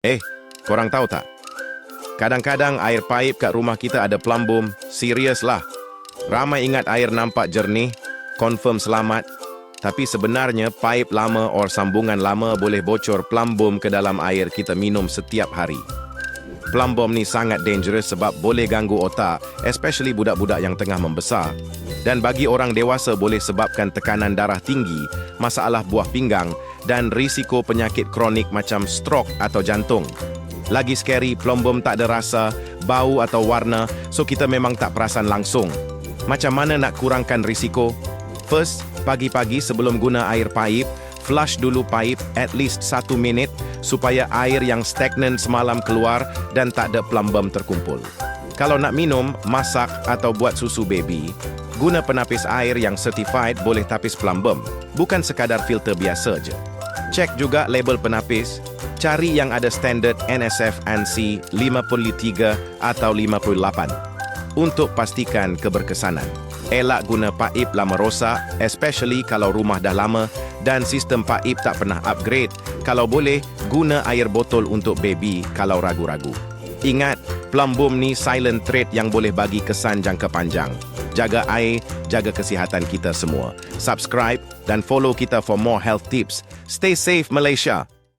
Eh, korang tahu tak? Kadang-kadang air paip kat rumah kita ada plumbum, serius lah. Ramai ingat air nampak jernih, confirm selamat. Tapi sebenarnya paip lama or sambungan lama boleh bocor plumbum ke dalam air kita minum setiap hari. Plumbum ni sangat dangerous sebab boleh ganggu otak, especially budak-budak yang tengah membesar. Dan bagi orang dewasa boleh sebabkan tekanan darah tinggi, masalah buah pinggang dan risiko penyakit kronik macam stroke atau jantung. Lagi scary, plumbum tak ada rasa, bau atau warna, so kita memang tak perasan langsung. Macam mana nak kurangkan risiko? First, pagi-pagi sebelum guna air paip, flush dulu paip at least satu minit supaya air yang stagnan semalam keluar dan tak ada plumbum terkumpul. Kalau nak minum, masak atau buat susu baby, guna penapis air yang certified boleh tapis plumbum, bukan sekadar filter biasa je. Cek juga label penapis, cari yang ada standard NSF ANSI 53 atau 58 untuk pastikan keberkesanan. Elak guna paip lama rosak, especially kalau rumah dah lama dan sistem paip tak pernah upgrade. Kalau boleh, guna air botol untuk baby kalau ragu-ragu. Ingat, plumbum ni silent threat yang boleh bagi kesan jangka panjang. Jaga air, jaga kesihatan kita semua. Subscribe dan follow kita for more health tips. Stay safe Malaysia.